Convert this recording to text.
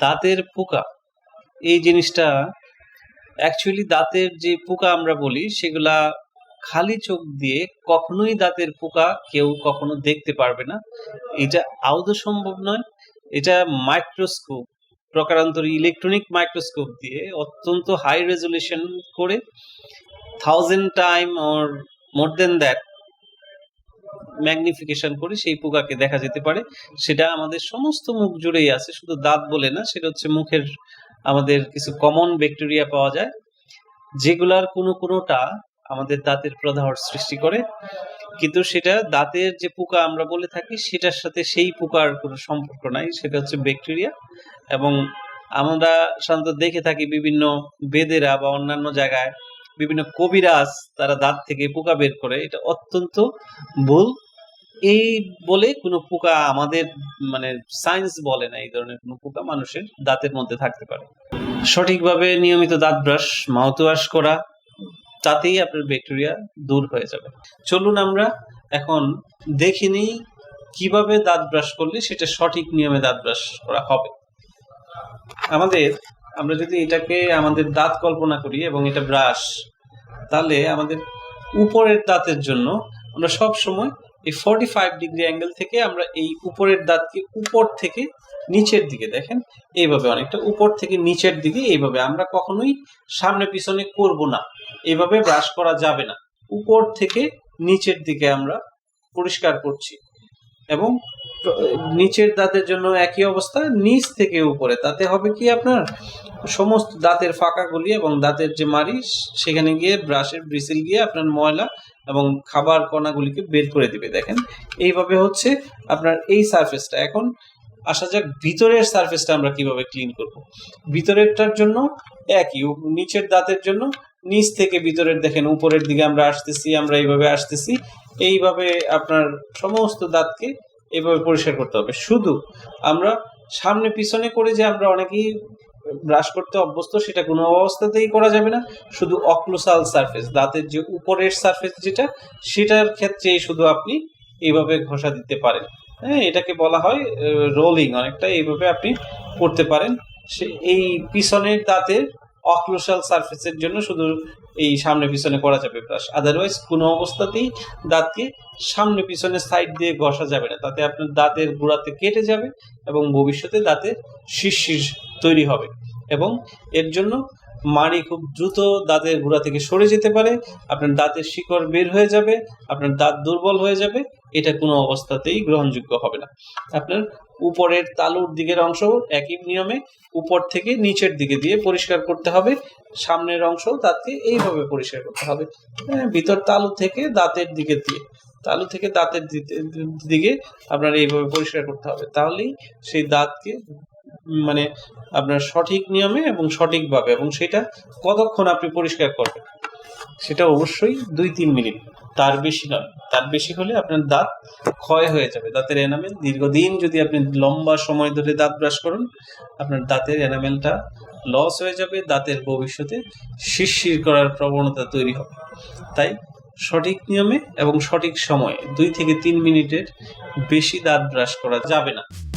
দাঁতের পোকা। এই জিনিসটা অ্যাকচুয়ালি দাঁতের যে পোকা আমরা বলি, সেগুলা খালি চোখ দিয়ে কখনোই দাঁতের পোকা কেউ কখনো দেখতে পারবে না। এটা আদৌ সম্ভব নয়। এটা মাইক্রোস্কোপ প্রকারান্তরে ইলেকট্রনিক মাইক্রোস্কোপ দিয়ে অত্যন্ত হাই রেজলিউশন করে thousand time or more than that magnification করে, সেই পোকাকে দেখা যেতে পারে। সেটা আমাদের সমস্ত মুখ জুড়েই আছে, শুধু দাঁত বলে না, সেটা হচ্ছে মুখের আমাদের কিছু কমন ব্যাকটেরিয়া পাওয়া যায়। যেগুলার কোনো কোনোটা আমাদের দাঁতের প্রদাহর সৃষ্টি করে। কিন্তু সেটা দাঁতের যে পোকা আমরা বলে থাকি, সেটার সাথে সেই পোকার কোনো সম্পর্ক নাই, সেটা হচ্ছে ব্যাকটেরিয়া এবং আমরা সাধারণত দেখে থাকি বিভিন্ন বেদেরা বা অন্যান্য জায়গায় বিভিন্ন কবিরাজ, তারা দাঁত থেকে পোকা বের করে। এটা অত্যন্ত ভুল। এই বলে কোনো পোকা আমাদের মানে সায়েন্স বলে না, এই ধরনের কোনো পোকা মানুষের দাঁতের মধ্যে থাকতে পারে। সঠিকভাবে নিয়মিত দাঁত ব্রাশ মাউথ ওয়াশ করা, তাতেই আপনার ব্যাকটেরিয়া দূর হয়ে যাবে। চলুন আমরা এখন দেখে নিই কীভাবে দাঁত ব্রাশ করলে সেটা সঠিক নিয়মে দাঁত ব্রাশ করা হবে। আমাদের, আমরা যদি এটাকে আমাদের দাঁত কল্পনা করি এবং এটা ব্রাশ তাহলে আমাদের উপরের দাঁতের জন্য আমরা সব সময় এই ফর্টি ফাইভ ডিগ্রি অ্যাঙ্গেল থেকে আমরা এই উপরের দাঁতকে উপর থেকে নিচের দিকে দেখেন, এইভাবে অনেকটা উপর থেকে নিচের দিকে এইভাবে আমরা কখনোই সামনে পিছনে করব না এভাবে ব্রাশ করা যাবে না। উপর থেকে নিচের দিকে আমরা পরিষ্কার করছি এবং নিচের দাঁতের জন্য একই অবস্থা, নিচ থেকে উপরে। তাতে হবে কি আপনার? সমস্ত দাঁতের ফাঁকাগুলি এবং দাঁতের যে মারি সেখানে গিয়ে ব্রাশের ব্রিসিল গিয়ে আপনার ময়লা এবং খাবার কণাগুলিকে বের করে দিবে। দেখেন, এইভাবে হচ্ছে আপনার এই সারফেসটা এখন আসা যাক ভিতরের সারফেসটা আমরা কীভাবে ক্লিন করব। ভিতরেরটার জন্য একই নিচের দাঁতের জন্য নিচ থেকে ভিতরের, দেখেন, উপরের দিকে আমরা আসতেছি, আমরা এইভাবে আসতেছি। এইভাবে আপনার সমস্ত দাঁতকে এইভাবে পরিষ্কার করতে হবে। শুধু আমরা সামনে পিছনে করে যে আমরা অনেকেই ব্রাশ করতে অভ্যস্ত, সেটা কোনো অবস্থাতেই করা যাবে না। শুধু অক্লোসাল সারফেস দাঁতের যে উপরের সারফেস যেটা, সেটার ক্ষেত্রেই শুধু আপনি এইভাবে ঘষা দিতে পারেন। হ্যাঁ এটাকে বলা হয় রোলিং অনেকটা এইভাবে আপনি করতে পারেন। সে এই পিছনের দাঁতের অক্লোসাল সারফেসের জন্য শুধু এই সামনে পিছনে করা যাবে। ব্রাশ আদারওয়াইজ কোনো অবস্থাতেই দাঁতকে সামনে পিছনে সাইড দিয়ে ঘষা যাবে না। তাতে আপনার দাঁতের গোড়াতে কেটে যাবে এবং ভবিষ্যতে দাঁতের শিরশির তৈরি হবে। এবং এর জন্য মাড়ি খুব দ্রুত দাঁতের গোড়া থেকে সরে যেতে পারে। আপনার দাঁতের শিকড় বের হয়ে যাবে আপনার দাঁত দুর্বল হয়ে যাবে এটা কোনো অবস্থাতেই গ্রহণযোগ্য হবে না। আপনার উপরের তালুর দিকের অংশ একই নিয়মে উপর থেকে নিচের দিকে দিয়ে পরিষ্কার করতে হবে। সামনের অংশ দাঁতকে এইভাবে পরিষ্কার করতে হবে। হ্যাঁ, ভিতর তালু থেকে দাঁতের দিকে দিয়ে তালু থেকে দাঁতের দিতে- দিকে আপনার এইভাবে পরিষ্কার করতে হবে। তাহলেই সেই দাঁতকে মানে আপনার সঠিক নিয়মে এবং সঠিকভাবে এবং সেটা কতক্ষণ আপনি পরিষ্কার করবেন? সেটা অবশ্যই দুই তিন মিনিট। তার বেশি নয়। তার বেশি হলে আপনার দাঁত ক্ষয় হয়ে যাবে। দাঁতের এনামেল দীর্ঘদিন যদি আপনি লম্বা সময় ধরে দাঁত ব্রাশ করুন, আপনার দাঁতের এনামেলটা লস হয়ে যাবে, দাঁতের ভবিষ্যতে শিরশির করার প্রবণতা তৈরি হবে। তাই সঠিক নিয়মে এবং সঠিক সময়ে দুই থেকে তিন মিনিটের বেশি দাঁত ব্রাশ করা যাবে না।